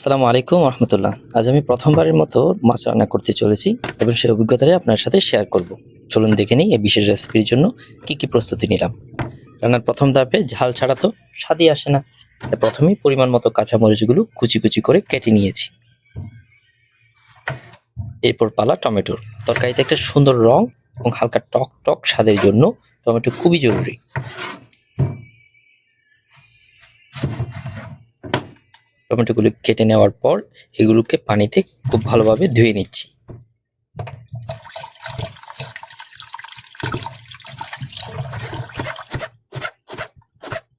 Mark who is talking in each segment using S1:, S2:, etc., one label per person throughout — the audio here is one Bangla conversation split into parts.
S1: আসসালামু আলাইকুম রহমতুল্লাহ। আজ আমি প্রথমবারের মতো মাছ রান্না করতে চলেছি এবং সেই অভিজ্ঞতাটাই আপনার সাথে শেয়ার করব। চলুন দেখে নিই এই বিশেষ রেসিপির জন্য কি কি প্রস্তুতি নিলাম। রান্নার প্রথম ধাপে ঝাল ছাড়া তো স্বাদই আসে না। প্রথমেই পরিমাণ মতো কাঁচামরিচগুলো কুচি কুচি করে কেটে নিয়েছি। এরপর পালা টমেটোর। তরকারিতে একটা সুন্দর রং এবং হালকা টক টক স্বাদের জন্য টমেটো খুবই জরুরি। টমেটোগুলো কেটে নেওয়ার পর এগুলোকে পানিতে খুব ভালোভাবে ধুয়ে নিচ্ছি।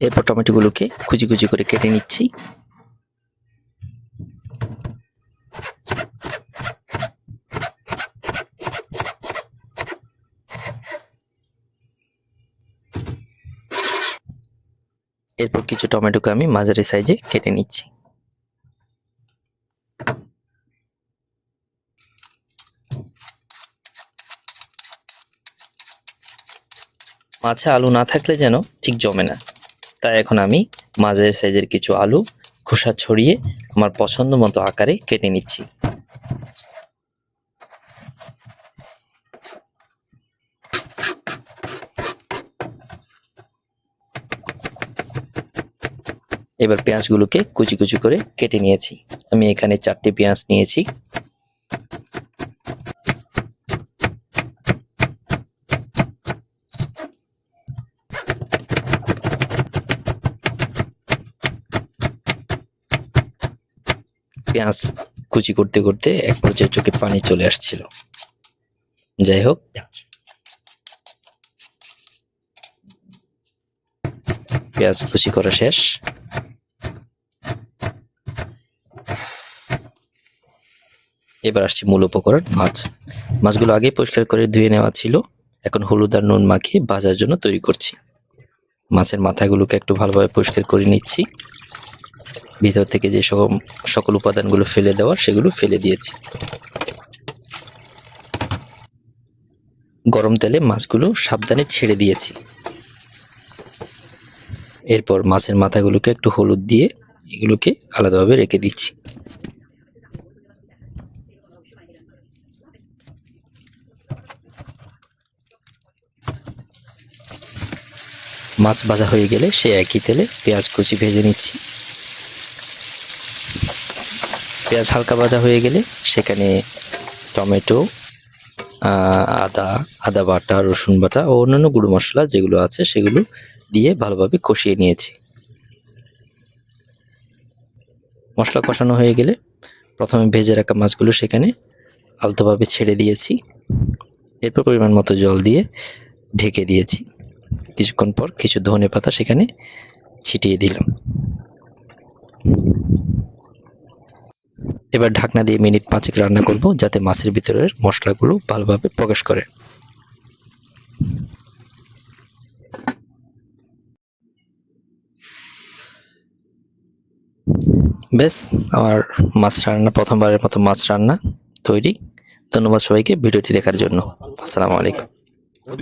S1: এরপর টমেটোগুলোকে কুচি কুচি করে কেটে নিচ্ছি। এরপর কিছু টমেটোকে আমি মাঝারি সাইজে কেটে নিচ্ছি। মাছে আলু না থাকলে যেন ঠিক জমে না। তাই এখন আমি মাঝের সাইজের কিছু আলু, খোসা ছড়িয়ে আমার পছন্দ মতো আকারে কেটে নিচ্ছি। এবার পেঁয়াজগুলোকে কুচি কুচি করে কেটে নিয়েছি। আমি এখানে চারটে পেঁয়াজ নিয়েছি। পেঁয়াজ কুচি করতে করতে এক পর্যায়ে চোখে পানি চলে আসছিল। যাই হোক। পেঁয়াজ। কুচি করা শেষ। এবার আসছি মূল উপকরণ মাছ। মাছগুলো আগে পরিষ্কার করে ধুয়ে নেওয়া ছিল। এখন হলুদ আর নুন মাখিয়ে ভাজার জন্য তৈরি করছি। মাছের মাথাগুলোকে একটু ভালোভাবে পরিষ্কার করে নিচ্ছি। ভিতর থেকে যে সকল সকল উপাদানগুলো ফেলে দেওয়ার সেগুলো ফেলে দিয়েছি। গরম তেলে মাছগুলো সাবধানে ছেড়ে দিয়েছি। এরপর মাছের মাথাগুলোকে একটু হলুদ দিয়ে এগুলোকে আলাদাভাবে রেখে দিচ্ছি। মাছ ভাজা হয়ে গেলে সে একই তেলে পেঁয়াজ কুচি ভেজে নিচ্ছি। পেঁয়াজ হালকা ভাজা হয়ে গেলে সেখানে টমেটো আদা আদা বাটা, রসুন বাটা ও অন্যান্য গুঁড়ো মশলা যেগুলো আছে সেগুলো দিয়ে ভালোভাবে কষিয়ে নিয়েছি। মশলা কষানো হয়ে গেলে প্রথমে ভেজে রাখা মাছগুলো সেখানে আলতোভাবে ছেড়ে দিয়েছি। এরপর পরিমাণ মতো জল দিয়ে ঢেকে দিয়েছি। কিছুক্ষণ পর কিছু ধনে পাতা সেখানে ছিটিয়ে দিলাম। এবার ঢাকনা দিয়ে মিনিট পাঁচেক রান্না করব যাতে মাছের ভিতরের মশলাগুলো ভালোভাবে প্রকাশ করে। বেশ আমার মাছ রান্না প্রথমবারের মতো মাছ রান্না তৈরি। ধন্যবাদ সবাইকে ভিডিওটি দেখার জন্য। আসসালামু আলাইকুম।
S2: 여